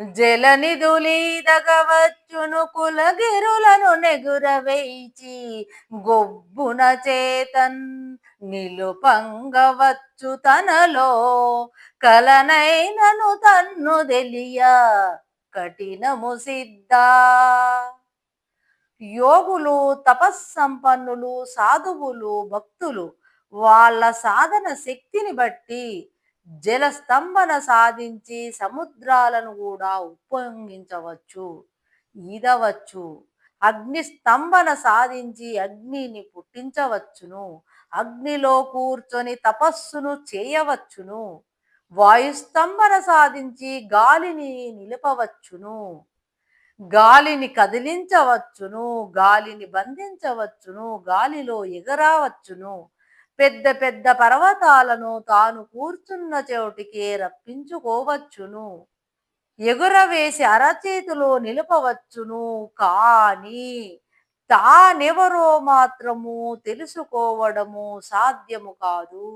జలనిధులీదగవచ్చును కులగిరులను నెగురవేచి గొబ్బున చేతన్ నిలుపంగవచ్చు తనలో కలనైనను తన్ను తెలియ కఠినము సిద్ధ. యోగులు తపస్సంపన్నులు సాధువులు భక్తులు వాళ్ళ సాధన శక్తిని బట్టి జలస్తంభన సాధించి సముద్రాలను కూడా ఉపయోగించవచ్చు ఈదవచ్చు. అగ్ని స్తంభన సాధించి అగ్నిని పుట్టించవచ్చును అగ్నిలో కూర్చొని తపస్సును చేయవచ్చును. వాయుస్తంభన సాధించి గాలిని నిలపవచ్చును గాలిని కదిలించవచ్చును గాలిని బంధించవచ్చును గాలిలో ఎగరావచ్చును. పెద్ద పెద్ద పర్వతాలను తాను కూర్చున్న చోటికి రప్పించుకోవచ్చును. ఎగురవేసి అరచేతిలో నిలపవచ్చును. కానీ తానెవరో మాత్రము తెలుసుకోవడము సాధ్యము కాదు.